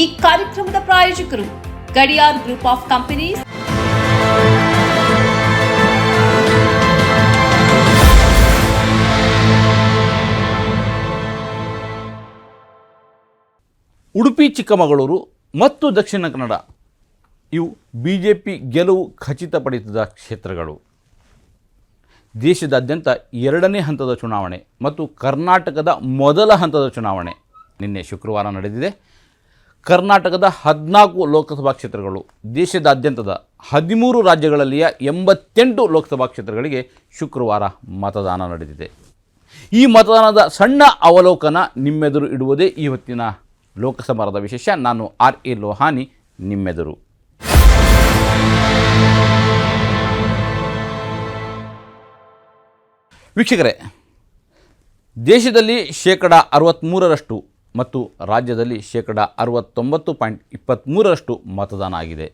ಈ ಕಾರ್ಯಕ್ರಮದ ಪ್ರಾಯೋಜಕರು Gadiyar group of companies. Udupi, Chikkamagaluru ಮತ್ತು ದಕ್ಷಿಣ ಕನ್ನಡ ಇವು ಬಿ ಜೆ ಪಿ ಗೆಲುವು ಖಚಿತಪಡಿಸಿದ ಕ್ಷೇತ್ರಗಳು. ದೇಶದಾದ್ಯಂತ ಎರಡನೇ ಹಂತದ ಚುನಾವಣೆ ಮತ್ತು ಕರ್ನಾಟಕದ ಮೊದಲ ಹಂತದ ಚುನಾವಣೆ ನಿನ್ನೆ ಶುಕ್ರವಾರ ನಡೆದಿದೆ. ಕರ್ನಾಟಕದ ಹದಿನಾಲ್ಕು ಲೋಕಸಭಾ ಕ್ಷೇತ್ರಗಳು ದೇಶದಾದ್ಯಂತದ ಹದಿಮೂರು ರಾಜ್ಯಗಳಲ್ಲಿಯ ಎಂಬತ್ತೆಂಟು ಲೋಕಸಭಾ ಕ್ಷೇತ್ರಗಳಿಗೆ ಶುಕ್ರವಾರ ಮತದಾನ ನಡೆದಿದೆ. ಈ ಮತದಾನದ ಸಣ್ಣ ಅವಲೋಕನ ನಿಮ್ಮೆದುರು ಇಡುವುದೇ ಇವತ್ತಿನ ಲೋಕಸಭಾರದ ವಿಶೇಷ. ನಾನು ಆರ್ ಎ ಲೋಹಾನಿ, ನಿಮ್ಮೆದುರು. ವೀಕ್ಷಕರೇ, ದೇಶದಲ್ಲಿ ಶೇಕಡ ಅರವತ್ತ್ಮೂರರಷ್ಟು ಮತ್ತು ರಾಜ್ಯದಲ್ಲಿ ಶೇಕಡ ಅರವತ್ತೊಂಬತ್ತು ಪಾಯಿಂಟ್ ಇಪ್ಪತ್ತ್ಮೂರರಷ್ಟು ಮತದಾನ ಆಗಿದೆ.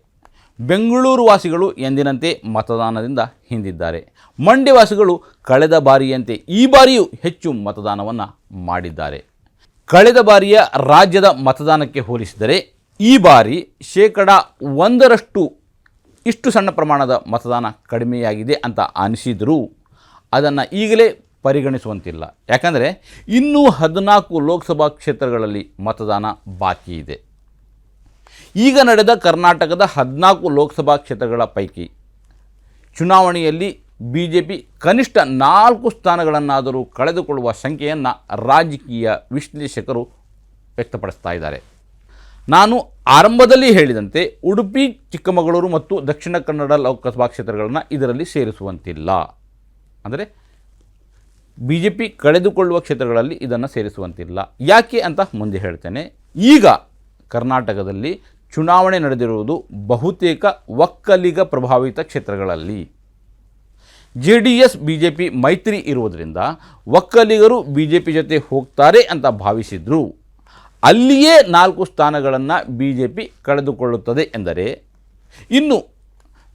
ಬೆಂಗಳೂರು ವಾಸಿಗಳು ಎಂದಿನಂತೆ ಮತದಾನದಿಂದ ಹಿಂದಿದ್ದಾರೆ. ಮಂಡ್ಯವಾಸಿಗಳು ಕಳೆದ ಬಾರಿಯಂತೆ ಈ ಬಾರಿಯೂ ಹೆಚ್ಚು ಮತದಾನವನ್ನು ಮಾಡಿದ್ದಾರೆ. ಕಳೆದ ಬಾರಿಯ ರಾಜ್ಯದ ಮತದಾನಕ್ಕೆ ಹೋಲಿಸಿದರೆ ಈ ಬಾರಿ ಶೇಕಡ ಒಂದರಷ್ಟು ಇಷ್ಟು ಸಣ್ಣ ಪ್ರಮಾಣದ ಮತದಾನ ಕಡಿಮೆಯಾಗಿದೆ ಅಂತ ಅನಿಸಿದರೂ ಅದನ್ನು ಈಗಲೇ ಪರಿಗಣಿಸುವಂತಿಲ್ಲ. ಯಾಕಂದರೆ ಇನ್ನೂ ಹದಿನಾಲ್ಕು ಲೋಕಸಭಾ ಕ್ಷೇತ್ರಗಳಲ್ಲಿ ಮತದಾನ ಬಾಕಿ ಇದೆ. ಈಗ ನಡೆದ ಕರ್ನಾಟಕದ ಹದಿನಾಲ್ಕು ಲೋಕಸಭಾ ಕ್ಷೇತ್ರಗಳ ಪೈಕಿ ಚುನಾವಣೆಯಲ್ಲಿ ಬಿ ಜೆ ಪಿ ಕನಿಷ್ಠ ನಾಲ್ಕು ಸ್ಥಾನಗಳನ್ನಾದರೂ ಕಳೆದುಕೊಳ್ಳುವ ಸಂಖ್ಯೆಯನ್ನು ರಾಜಕೀಯ ವಿಶ್ಲೇಷಕರು ವ್ಯಕ್ತಪಡಿಸ್ತಾ ಇದ್ದಾರೆ. ನಾನು ಆರಂಭದಲ್ಲಿ ಹೇಳಿದಂತೆ ಉಡುಪಿ, ಚಿಕ್ಕಮಗಳೂರು ಮತ್ತು ದಕ್ಷಿಣ ಕನ್ನಡ ಲೋಕಸಭಾ ಕ್ಷೇತ್ರಗಳನ್ನು ಇದರಲ್ಲಿ ಸೇರಿಸುವಂತಿಲ್ಲ. ಅಂದರೆ ಬಿ ಜೆ ಪಿ ಕಳೆದುಕೊಳ್ಳುವ ಕ್ಷೇತ್ರಗಳಲ್ಲಿ ಇದನ್ನು ಸೇರಿಸುವಂತಿಲ್ಲ. ಯಾಕೆ ಅಂತ ಮುಂದೆ ಹೇಳ್ತೇನೆ. ಈಗ ಕರ್ನಾಟಕದಲ್ಲಿ ಚುನಾವಣೆ ನಡೆದಿರುವುದು ಬಹುತೇಕ ಒಕ್ಕಲಿಗ ಪ್ರಭಾವಿತ ಕ್ಷೇತ್ರಗಳಲ್ಲಿ. J D S B J P ಮೈತ್ರಿ ಇರುವುದರಿಂದ ಒಕ್ಕಲಿಗರು ಬಿ ಜೆ ಪಿ ಜೊತೆ ಹೋಗ್ತಾರೆ ಅಂತ ಭಾವಿಸಿದ್ರು. ಅಲ್ಲಿಯೇ ನಾಲ್ಕು ಸ್ಥಾನಗಳನ್ನು ಬಿ ಜೆ ಪಿ ಕಳೆದುಕೊಳ್ಳುತ್ತದೆ ಎಂದರೆ, ಇನ್ನು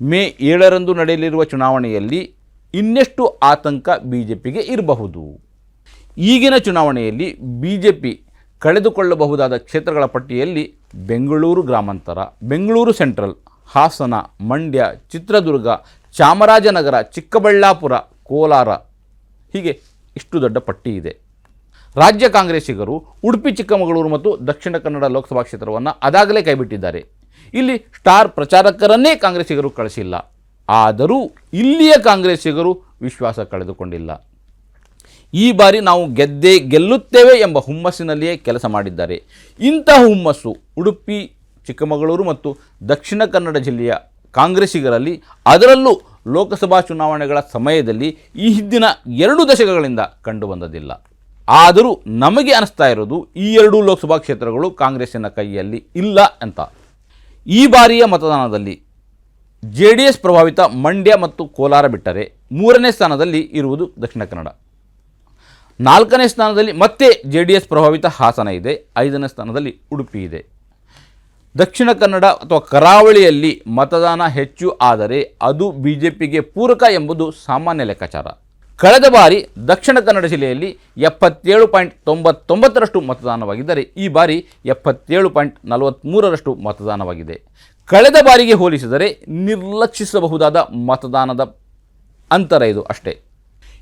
ಮೇ ಏಳರಂದು ನಡೆಯಲಿರುವ ಚುನಾವಣೆಯಲ್ಲಿ ಇನ್ನೆಷ್ಟು ಆತಂಕ ಬಿ ಜೆ ಪಿಗೆ ಇರಬಹುದು? ಈಗಿನ ಚುನಾವಣೆಯಲ್ಲಿ ಬಿ ಜೆ ಪಿ ಕಳೆದುಕೊಳ್ಳಬಹುದಾದ ಕ್ಷೇತ್ರಗಳ ಪಟ್ಟಿಯಲ್ಲಿ ಬೆಂಗಳೂರು ಗ್ರಾಮಾಂತರ, ಬೆಂಗಳೂರು ಸೆಂಟ್ರಲ್, ಹಾಸನ, ಮಂಡ್ಯ, ಚಿತ್ರದುರ್ಗ, ಚಾಮರಾಜನಗರ, ಚಿಕ್ಕಬಳ್ಳಾಪುರ, ಕೋಲಾರ, ಹೀಗೆ ಇಷ್ಟು ದೊಡ್ಡ ಪಟ್ಟಿ ಇದೆ. ರಾಜ್ಯ ಕಾಂಗ್ರೆಸ್ಸಿಗರು ಉಡುಪಿ, ಚಿಕ್ಕಮಗಳೂರು ಮತ್ತು ದಕ್ಷಿಣ ಕನ್ನಡ ಲೋಕಸಭಾ ಕ್ಷೇತ್ರವನ್ನು ಅದಾಗಲೇ ಕೈಬಿಟ್ಟಿದ್ದಾರೆ. ಇಲ್ಲಿ ಸ್ಟಾರ್ ಪ್ರಚಾರಕರನ್ನೇ ಕಾಂಗ್ರೆಸ್ಸಿಗರು ಕಳಿಸಿಲ್ಲ. ಆದರೂ ಇಲ್ಲಿಯ ಕಾಂಗ್ರೆಸ್ಸಿಗರು ವಿಶ್ವಾಸ ಕಳೆದುಕೊಂಡಿಲ್ಲ. ಈ ಬಾರಿ ನಾವು ಗೆದ್ದೇ ಗೆಲ್ಲುತ್ತೇವೆ ಎಂಬ ಹುಮ್ಮಸ್ಸಿನಲ್ಲಿಯೇ ಕೆಲಸ ಮಾಡಿದ್ದಾರೆ. ಇಂತಹ ಹುಮ್ಮಸ್ಸು ಉಡುಪಿ, ಚಿಕ್ಕಮಗಳೂರು ಮತ್ತು ದಕ್ಷಿಣ ಕನ್ನಡ ಜಿಲ್ಲೆಯ ಕಾಂಗ್ರೆಸ್ಸಿಗರಲ್ಲಿ, ಅದರಲ್ಲೂ ಲೋಕಸಭಾ ಚುನಾವಣೆಗಳ ಸಮಯದಲ್ಲಿ ಈ ಹಿಂದಿನ ಎರಡು ದಶಕಗಳಿಂದ ಕಂಡುಬಂದದಿಲ್ಲ ಆದರೂ ನಮಗೆ ಅನಿಸ್ತಾ ಇರೋದು ಈ ಎರಡೂ ಲೋಕಸಭಾ ಕ್ಷೇತ್ರಗಳು ಕಾಂಗ್ರೆಸ್ಸಿನ ಕೈಯಲ್ಲಿ ಇಲ್ಲ ಅಂತ. ಈ ಬಾರಿಯ ಮತದಾನದಲ್ಲಿ ಜೆ ಡಿ ಎಸ್ ಪ್ರಭಾವಿತ ಮಂಡ್ಯ ಮತ್ತು ಕೋಲಾರ ಬಿಟ್ಟರೆ ಮೂರನೇ ಸ್ಥಾನದಲ್ಲಿ ಇರುವುದು ದಕ್ಷಿಣ ಕನ್ನಡ. ನಾಲ್ಕನೇ ಸ್ಥಾನದಲ್ಲಿ ಮತ್ತೆ ಜೆ ಡಿ ಎಸ್ ಪ್ರಭಾವಿತ ಹಾಸನ ಇದೆ, ಐದನೇ ಸ್ಥಾನದಲ್ಲಿ ಉಡುಪಿ ಇದೆ. ದಕ್ಷಿಣ ಕನ್ನಡ ಅಥವಾ ಕರಾವಳಿಯಲ್ಲಿ ಮತದಾನ ಹೆಚ್ಚು ಆದರೆ ಅದು ಬಿ ಜೆ ಪಿಗೆ ಪೂರಕ ಎಂಬುದು ಸಾಮಾನ್ಯ ಲೆಕ್ಕಾಚಾರ. ಕಳೆದ ಬಾರಿ ದಕ್ಷಿಣ ಕನ್ನಡ ಜಿಲ್ಲೆಯಲ್ಲಿ ಎಪ್ಪತ್ತೇಳು ಪಾಯಿಂಟ್ ತೊಂಬತ್ತೊಂಬತ್ತರಷ್ಟು ಮತದಾನವಾಗಿದ್ದರೆ ಈ ಬಾರಿ ಎಪ್ಪತ್ತೇಳು ಪಾಯಿಂಟ್ ನಲವತ್ತ್ಮೂರರಷ್ಟು ಮತದಾನವಾಗಿದೆ. ಕಳೆದ ಬಾರಿಗೆ ಹೋಲಿಸಿದರೆ ನಿರ್ಲಕ್ಷಿಸಬಹುದಾದ ಮತದಾನದ ಅಂತರ ಇದು ಅಷ್ಟೇ.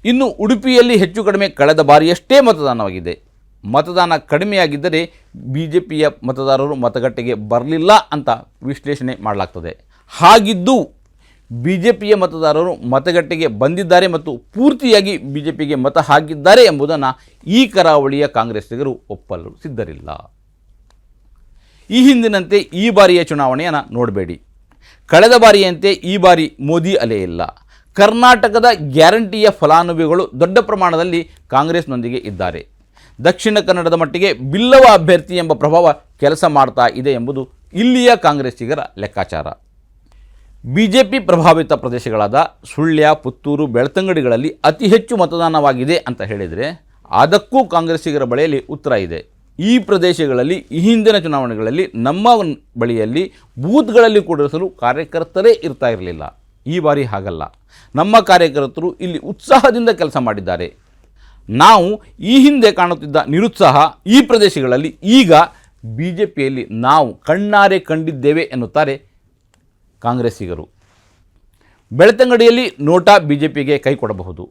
ಇನ್ನು ಉಡುಪಿಯಲ್ಲಿ ಹೆಚ್ಚು ಕಡಿಮೆ ಕಳೆದ ಬಾರಿಯಷ್ಟೇ ಮತದಾನವಾಗಿದೆ. ಮತದಾನ ಕಡಿಮೆಯಾಗಿದ್ದರೆ ಬಿ ಜೆ ಪಿಯ ಮತದಾರರು ಮತಗಟ್ಟೆಗೆ ಬರಲಿಲ್ಲ ಅಂತ ವಿಶ್ಲೇಷಣೆ ಮಾಡಲಾಗ್ತದೆ. ಹಾಗಿದ್ದು ಬಿ ಜೆ ಪಿಯ ಮತದಾರರು ಮತಗಟ್ಟೆಗೆ ಬಂದಿದ್ದಾರೆ ಮತ್ತು ಪೂರ್ತಿಯಾಗಿ ಬಿ ಜೆ ಪಿಗೆ ಮತ ಹಾಕಿದ್ದಾರೆ ಎಂಬುದನ್ನು ಈ ಕರಾವಳಿಯ ಕಾಂಗ್ರೆಸ್ಸಿಗರು ಒಪ್ಪಲು ಸಿದ್ಧರಿಲ್ಲ. ಈ ಹಿಂದಿನಂತೆ ಈ ಬಾರಿಯ ಚುನಾವಣೆಯನ್ನು ನೋಡಬೇಡಿ. ಕಳೆದ ಬಾರಿಯಂತೆ ಈ ಬಾರಿ ಮೋದಿ ಅಲೆ ಇಲ್ಲ. ಕರ್ನಾಟಕದ ಗ್ಯಾರಂಟಿಯ ಫಲಾನುಭವಿಗಳು ದೊಡ್ಡ ಪ್ರಮಾಣದಲ್ಲಿ ಕಾಂಗ್ರೆಸ್ನೊಂದಿಗೆ ಇದ್ದಾರೆ. ದಕ್ಷಿಣ ಕನ್ನಡದ ಮಟ್ಟಿಗೆ ಬಿಲ್ಲವ ಅಭ್ಯರ್ಥಿ ಎಂಬ ಪ್ರಭಾವ ಕೆಲಸ ಮಾಡ್ತಾ ಇದೆ ಎಂಬುದು ಇಲ್ಲಿಯ ಕಾಂಗ್ರೆಸ್ಸಿಗರ ಲೆಕ್ಕಾಚಾರ. ಬಿ ಜೆ ಪಿ ಪ್ರಭಾವಿತ ಪ್ರದೇಶಗಳಾದ ಸುಳ್ಯ, ಪುತ್ತೂರು, ಬೆಳ್ತಂಗಡಿಗಳಲ್ಲಿ ಅತಿ ಹೆಚ್ಚು ಮತದಾನವಾಗಿದೆ ಅಂತ ಹೇಳಿದರೆ ಅದಕ್ಕೂ ಕಾಂಗ್ರೆಸ್ಸಿಗರ ಬಳಿಯಲ್ಲಿ ಉತ್ತರ ಇದೆ. ಈ ಪ್ರದೇಶಗಳಲ್ಲಿ, ಈ ಹಿಂದಿನ ಚುನಾವಣೆಗಳಲ್ಲಿ, ನಮ್ಮ ಬಳಿಯಲ್ಲಿ ಬೂತ್ಗಳಲ್ಲಿ ಕೂಡಿಸಲು ಕಾರ್ಯಕರ್ತರೇ ಇರ್ತಾ ಇರಲಿಲ್ಲ. ಈ ಬಾರಿ ಹಾಗಲ್ಲ. ನಮ್ಮ ಕಾರ್ಯಕರ್ತರು ಇಲ್ಲಿ ಉತ್ಸಾಹದಿಂದ ಕೆಲಸ ಮಾಡಿದ್ದಾರೆ. ನಾವು ಈ ಹಿಂದೆ ಕಾಣುತ್ತಿದ್ದ ನಿರುತ್ಸಾಹ ಈ ಪ್ರದೇಶಗಳಲ್ಲಿ ಈಗ ಬಿ ಜೆ ಪಿಯಲ್ಲಿ ನಾವು ಕಣ್ಣಾರೆ ಕಂಡಿದ್ದೇವೆ ಎನ್ನುತ್ತಾರೆ ಕಾಂಗ್ರೆಸ್ಸಿಗರು. ಬೆಳ್ತಂಗಡಿಯಲ್ಲಿ ನೋಟಾ ಬಿ ಜೆ ಪಿಗೆ ಕೈ ಕೊಡಬಹುದು.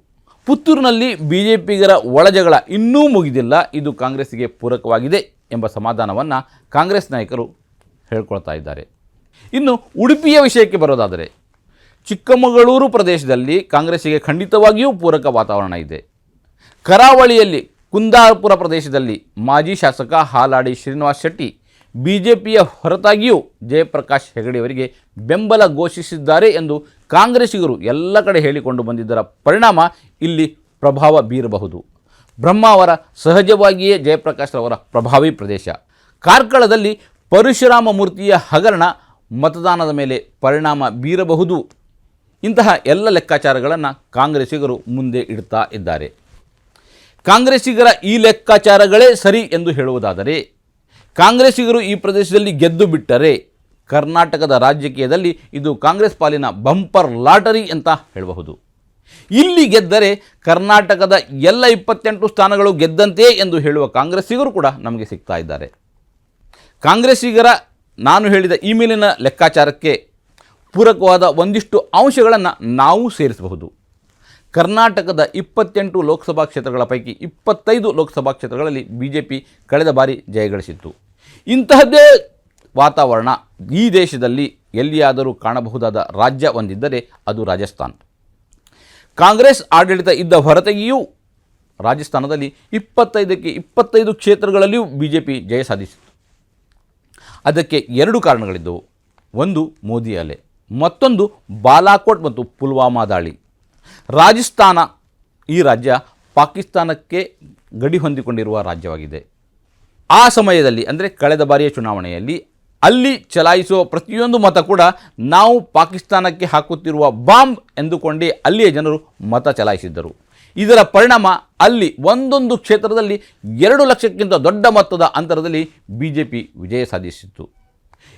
ಪುತ್ತೂರಿನಲ್ಲಿ ಬಿ ಜೆ ಪಿಗರ ಒಳಜಗಳ ಇನ್ನೂ ಮುಗಿದಿಲ್ಲ. ಇದು ಕಾಂಗ್ರೆಸ್ಗೆ ಪೂರಕವಾಗಿದೆ ಎಂಬ ಸಮಾಧಾನವನ್ನು ಕಾಂಗ್ರೆಸ್ ನಾಯಕರು ಹೇಳ್ಕೊಳ್ತಾ ಇದ್ದಾರೆ. ಇನ್ನು ಉಡುಪಿಯ ವಿಷಯಕ್ಕೆ ಬರೋದಾದರೆ, ಚಿಕ್ಕಮಗಳೂರು ಪ್ರದೇಶದಲ್ಲಿ ಕಾಂಗ್ರೆಸ್ಸಿಗೆ ಖಂಡಿತವಾಗಿಯೂ ಪೂರಕ ವಾತಾವರಣ ಇದೆ. ಕರಾವಳಿಯಲ್ಲಿ ಕುಂದಾಪುರ ಪ್ರದೇಶದಲ್ಲಿ ಮಾಜಿ ಶಾಸಕ ಹಾಲಾಡಿ ಶ್ರೀನಿವಾಸ್ ಶೆಟ್ಟಿ ಬಿ ಜೆ ಪಿಯ ಹೊರತಾಗಿಯೂ ಜಯಪ್ರಕಾಶ್ ಹೆಗಡೆಯವರಿಗೆ ಬೆಂಬಲ ಘೋಷಿಸಿದ್ದಾರೆ ಎಂದು ಕಾಂಗ್ರೆಸ್ಸಿಗರು ಎಲ್ಲ ಕಡೆ ಹೇಳಿಕೊಂಡು ಬಂದಿದ್ದರ ಪರಿಣಾಮ ಇಲ್ಲಿ ಪ್ರಭಾವ ಬೀರಬಹುದು. ಬ್ರಹ್ಮ ಅವರ ಸಹಜವಾಗಿಯೇ ಜಯಪ್ರಕಾಶ್ ರವರ ಪ್ರಭಾವಿ ಪ್ರದೇಶ. ಕಾರ್ಕಳದಲ್ಲಿ ಪರಶುರಾಮ ಮೂರ್ತಿಯ ಹಗರಣ ಮತದಾನದ ಮೇಲೆ ಪರಿಣಾಮ ಬೀರಬಹುದು. ಇಂತಹ ಎಲ್ಲ ಲೆಕ್ಕಾಚಾರಗಳನ್ನು ಕಾಂಗ್ರೆಸ್ಸಿಗರು ಮುಂದೆ ಇಡ್ತಾ ಇದ್ದಾರೆ. ಕಾಂಗ್ರೆಸ್ಸಿಗರ ಈ ಲೆಕ್ಕಾಚಾರಗಳೇ ಸರಿ ಎಂದು ಹೇಳುವುದಾದರೆ ಕಾಂಗ್ರೆಸ್ಸಿಗರು ಈ ಪ್ರದೇಶದಲ್ಲಿ ಗೆದ್ದು ಬಿಟ್ಟರೆ ಕರ್ನಾಟಕದ ರಾಜಕೀಯದಲ್ಲಿ ಇದು ಕಾಂಗ್ರೆಸ್ ಪಾಲಿನ ಬಂಪರ್ ಲಾಟರಿ ಅಂತ ಹೇಳಬಹುದು. ಇಲ್ಲಿ ಗೆದ್ದರೆ ಕರ್ನಾಟಕದ ಎಲ್ಲ ಇಪ್ಪತ್ತೆಂಟು ಸ್ಥಾನಗಳು ಗೆದ್ದಂತೆ ಎಂದು ಹೇಳುವ ಕಾಂಗ್ರೆಸ್ಸಿಗರು ಕೂಡ ನಮಗೆ ಸಿಗ್ತಾ ಇದ್ದಾರೆ. ಕಾಂಗ್ರೆಸ್ಸಿಗರ ನಾನು ಹೇಳಿದ ಈ ಮೇಲಿನ ಲೆಕ್ಕಾಚಾರಕ್ಕೆ ಪೂರಕವಾದ ಒಂದಿಷ್ಟು ಅಂಶಗಳನ್ನು ನಾವು ಸೇರಿಸಬಹುದು. ಕರ್ನಾಟಕದ ಇಪ್ಪತ್ತೆಂಟು ಲೋಕಸಭಾ ಕ್ಷೇತ್ರಗಳ ಪೈಕಿ ಇಪ್ಪತ್ತೈದು ಲೋಕಸಭಾ ಕ್ಷೇತ್ರಗಳಲ್ಲಿ ಬಿ ಜೆ ಪಿ ಕಳೆದ ಬಾರಿ ಜಯಗಳಿಸಿತ್ತು. ಇಂತಹದ್ದೇ ವಾತಾವರಣ ಈ ದೇಶದಲ್ಲಿ ಎಲ್ಲಿಯಾದರೂ ಕಾಣಬಹುದಾದ ರಾಜ್ಯ ಒಂದಿದ್ದರೆ ಅದು ರಾಜಸ್ಥಾನ. ಕಾಂಗ್ರೆಸ್ ಆಡಳಿತ ಇದ್ದ ಹೊರತೆಗೆಯೂ ರಾಜಸ್ಥಾನದಲ್ಲಿ ಇಪ್ಪತ್ತೈದಕ್ಕೆ ಇಪ್ಪತ್ತೈದು ಕ್ಷೇತ್ರಗಳಲ್ಲಿಯೂ ಬಿ ಜೆ ಪಿ ಜಯ ಸಾಧಿಸಿತು. ಅದಕ್ಕೆ ಎರಡು ಕಾರಣಗಳಿದ್ದವು. ಒಂದು ಮೋದಿ ಅಲೆ ಮತ್ತೊಂದು ಬಾಲಾಕೋಟ್ ಮತ್ತು ಪುಲ್ವಾಮಾ ದಾಳಿ. ರಾಜಸ್ಥಾನ ಈ ರಾಜ್ಯ ಪಾಕಿಸ್ತಾನಕ್ಕೆ ಗಡಿ ಹೊಂದಿಕೊಂಡಿರುವ ರಾಜ್ಯವಾಗಿದೆ. ಆ ಸಮಯದಲ್ಲಿ, ಅಂದರೆ ಕಳೆದ ಬಾರಿಯ ಚುನಾವಣೆಯಲ್ಲಿ ಅಲ್ಲಿ ಚಲಾಯಿಸುವ ಪ್ರತಿಯೊಂದು ಮತ ಕೂಡ ನಾವು ಪಾಕಿಸ್ತಾನಕ್ಕೆ ಹಾಕುತ್ತಿರುವ ಬಾಂಬ್ ಎಂದುಕೊಂಡೇ ಅಲ್ಲಿಯ ಜನರು ಮತ ಚಲಾಯಿಸಿದ್ದರು. ಇದರ ಪರಿಣಾಮ ಅಲ್ಲಿ ಒಂದೊಂದು ಕ್ಷೇತ್ರದಲ್ಲಿ ಎರಡು ಲಕ್ಷಕ್ಕಿಂತ ದೊಡ್ಡ ಮೊತ್ತದ ಅಂತರದಲ್ಲಿ ಬಿ ಜೆ ಪಿ ವಿಜಯ ಸಾಧಿಸಿತ್ತು.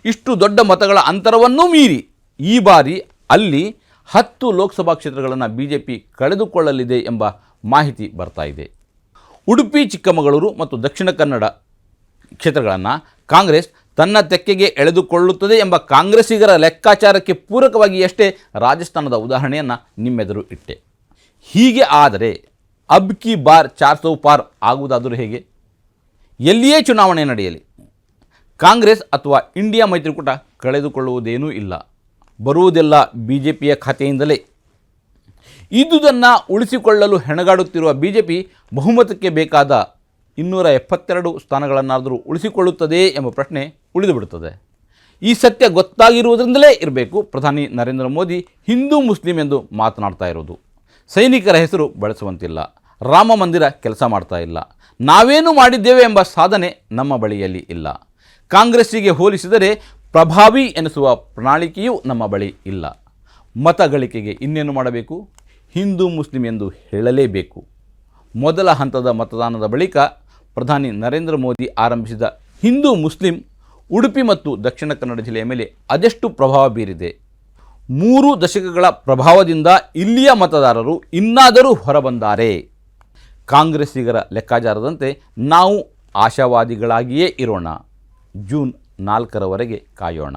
ಇಷ್ಟು ದೊಡ್ಡ ಮತಗಳ ಅಂತರವನ್ನೂ ಮೀರಿ ಈ ಬಾರಿ ಅಲ್ಲಿ ಹತ್ತು ಲೋಕಸಭಾ ಕ್ಷೇತ್ರಗಳನ್ನು ಬಿ ಜೆ ಪಿ ಕಳೆದುಕೊಳ್ಳಲಿದೆ ಎಂಬ ಮಾಹಿತಿ ಬರ್ತಾ ಇದೆ. ಉಡುಪಿ, ಚಿಕ್ಕಮಗಳೂರು ಮತ್ತು ದಕ್ಷಿಣ ಕನ್ನಡ ಕ್ಷೇತ್ರಗಳನ್ನು ಕಾಂಗ್ರೆಸ್ ತನ್ನ ತೆಕ್ಕೆಗೆ ಎಳೆದುಕೊಳ್ಳುತ್ತದೆ ಎಂಬ ಕಾಂಗ್ರೆಸ್ಸಿಗರ ಲೆಕ್ಕಾಚಾರಕ್ಕೆ ಪೂರಕವಾಗಿಯಷ್ಟೇ ರಾಜಸ್ಥಾನದ ಉದಾಹರಣೆಯನ್ನು ನಿಮ್ಮೆದುರು ಇಟ್ಟೆ. ಹೀಗೆ ಆದರೆ ಅಬ್ ಕಿ ಬಾರ್ ಚಾರ್ ಸೌ ಪಾರ್ ಆಗುವುದಾದರೂ ಹೇಗೆ? ಎಲ್ಲಿಯೇ ಚುನಾವಣೆ ನಡೆಯಲಿ, ಕಾಂಗ್ರೆಸ್ ಅಥವಾ ಇಂಡಿಯಾ ಮೈತ್ರಿಕೂಟ ಕಳೆದುಕೊಳ್ಳುವುದೇನೂ ಇಲ್ಲ, ಬರುವುದೆಲ್ಲ ಬಿ ಜೆ ಪಿಯ ಖಾತೆಯಿಂದಲೇ. ಇದುದನ್ನು ಉಳಿಸಿಕೊಳ್ಳಲು ಹೆಣಗಾಡುತ್ತಿರುವ ಬಿ ಜೆ ಪಿ ಬಹುಮತಕ್ಕೆ ಬೇಕಾದ ಇನ್ನೂರ ಎಪ್ಪತ್ತೆರಡು ಸ್ಥಾನಗಳನ್ನಾದರೂ ಉಳಿಸಿಕೊಳ್ಳುತ್ತದೆ ಎಂಬ ಪ್ರಶ್ನೆ ಉಳಿದುಬಿಡುತ್ತದೆ ಈ ಸತ್ಯ ಗೊತ್ತಾಗಿರುವುದರಿಂದಲೇ ಇರಬೇಕು. ಪ್ರಧಾನಿ ನರೇಂದ್ರ ಮೋದಿ ಹಿಂದೂ ಮುಸ್ಲಿಂ ಎಂದು ಮಾತನಾಡ್ತಾ ಇರೋದು ಸೈನಿಕರ ಹೆಸರು ಬಳಸುವಂತಿಲ್ಲ. ರಾಮ ಮಂದಿರ ಕೆಲಸ ಮಾಡ್ತಾ ಇಲ್ಲ. ನಾವೇನು ಮಾಡಿದ್ದೇವೆ ಎಂಬ ಸಾಧನೆ ನಮ್ಮ ಬಳಿಯಲ್ಲಿ ಇಲ್ಲ. ಕಾಂಗ್ರೆಸ್ಸಿಗೆ ಹೋಲಿಸಿದರೆ ಪ್ರಭಾವಿ ಎನಿಸುವ ಪ್ರಣಾಳಿಕೆಯೂ ನಮ್ಮ ಬಳಿ ಇಲ್ಲ. ಮತ ಗಳಿಕೆಗೆ ಇನ್ನೇನು ಮಾಡಬೇಕು? ಹಿಂದೂ ಮುಸ್ಲಿಂ ಎಂದು ಹೇಳಲೇಬೇಕು. ಮೊದಲ ಹಂತದ ಮತದಾನದ ಬಳಿಕ ಪ್ರಧಾನಿ ನರೇಂದ್ರ ಮೋದಿ ಆರಂಭಿಸಿದ ಹಿಂದೂ ಮುಸ್ಲಿಂ ಉಡುಪಿ ಮತ್ತು ದಕ್ಷಿಣ ಕನ್ನಡ ಜಿಲ್ಲೆಯ ಮೇಲೆ ಅದೆಷ್ಟು ಪ್ರಭಾವ ಬೀರಿದೆ? ಮೂರು ದಶಕಗಳ ಪ್ರಭಾವದಿಂದ ಇಲ್ಲಿಯ ಮತದಾರರು ಇನ್ನಾದರೂ ಹೊರಬಂದಾರೆ. ಕಾಂಗ್ರೆಸ್ಸಿಗರ ಲೆಕ್ಕಾಚಾರದಂತೆ ನಾವು ಆಶಾವಾದಿಗಳಾಗಿಯೇ ಇರೋಣ. ಜೂನ್ ನಾಲ್ಕರವರೆಗೆ ಕಾಯೋಣ.